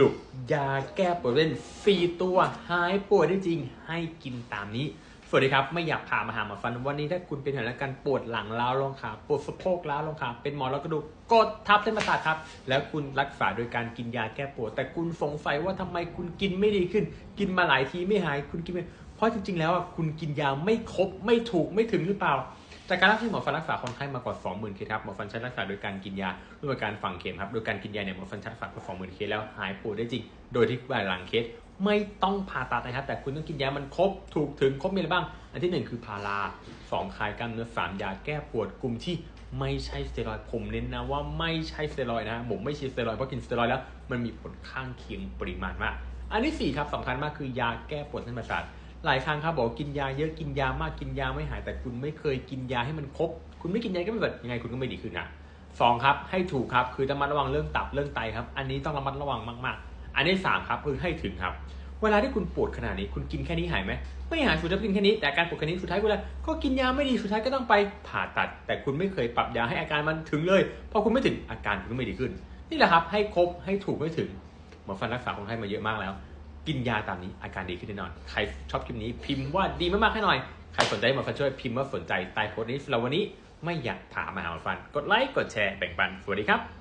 รุปยาแก้ปวดเล่นฟรีตัวหายปวดได้จริงให้กินตามนี้ สวัสดีครับ ไม่อยากพามาหาหมอฟัน วันนี้ถ้าคุณเป็นสถานการปวดหลังล้าวลงขาปวดสะโพกล้าวลงขาเป็นหมอแล้วกระดูกกดทับเส้นประสาทครับ แล้วคุณรักษาโดยการกินยาแก้ปวด แต่คุณสงสัยว่าทำไมคุณกินไม่ดีขึ้น กินมาหลายทีไม่หายคุณกินไม่เพราะจริงๆแล้วคุณกินยาไม่ครบไม่ถูกไม่ถึงหรือเปล่า จากการที่หมอฟันรักษาคนไข้มากว่า20,000เคสครับหมอฟันใช้รักษาโดยการกินยาด้วยการฝังเข็มครับโดยการกินยาเนี่ยหมอฟันใช้รักษากว่า20,000เคสแล้วหายปวดได้จริง โดยที่หลายหลังเคสไม่ต้องผ่าตัดนะครับ แต่คุณต้องกินยามันครบถูกถึงครบมีอะไรบ้าง อันที่หนึ่งคือพาราสองคลายกล้ามเนื้อสามยาแก้ปวดกลุ่มที่ไม่ใช่สเตียรอยผมเน้นนะว่าไม่ใช่สเตียรอยนะผมไม่ฉีดสเตียรอยเพราะกินสเตียรอยแล้วมันมีผลข้างเคียงปริมาณมาก อันที่สี่ครับสำคัญมากคือยาแก้ปวดเส้นประสาท หลายครั้งครับบอกกินยาเยอะกินยามากกินยาไม่หายแต่คุณไม่เคยกินยาให้มันครบ คุณไม่กินยาก็ไม่เกิดยังไงคุณก็ไม่ดีขึ้นนะสองครับให้ถูกครับคือระมัดระวังเรื่องตับเรื่องไตครับ อันนี้ต้องระมัดระวังมากๆ อันที่สามครับคือให้ถึงครับ เวลาที่คุณปวดขนาดนี้ คุณกินแค่นี้หายไหมไม่หายสุดท้ายกินแค่นี้แต่การปวดแค่นี้สุดท้ายเวลาก็กินยาไม่ดีสุดท้ายก็ต้องไปผ่าตัด แต่คุณไม่เคยปรับยาให้อาการมันถึงเลยพอคุณไม่ถึงอาการคุณก็ไม่ดีขึ้น นี่แหละครับให้ครบให้ถูกให้ถึงหมอฟันรักษาคนไข้มาเยอะมากแล้ว กินยาตามนี้อาการดีขึ้นแน่นอน ใครชอบคลิปนี้พิมพ์ว่าดีมากๆให้หน่อย ใครสนใจหมอฟันช่วยพิมพ์ว่าสนใจใต้โพสต์นี้เราวันนี้ไม่อยากถามมาหาหมอฟัน กดไลค์กดแชร์แบ่งปันสวัสดีครับ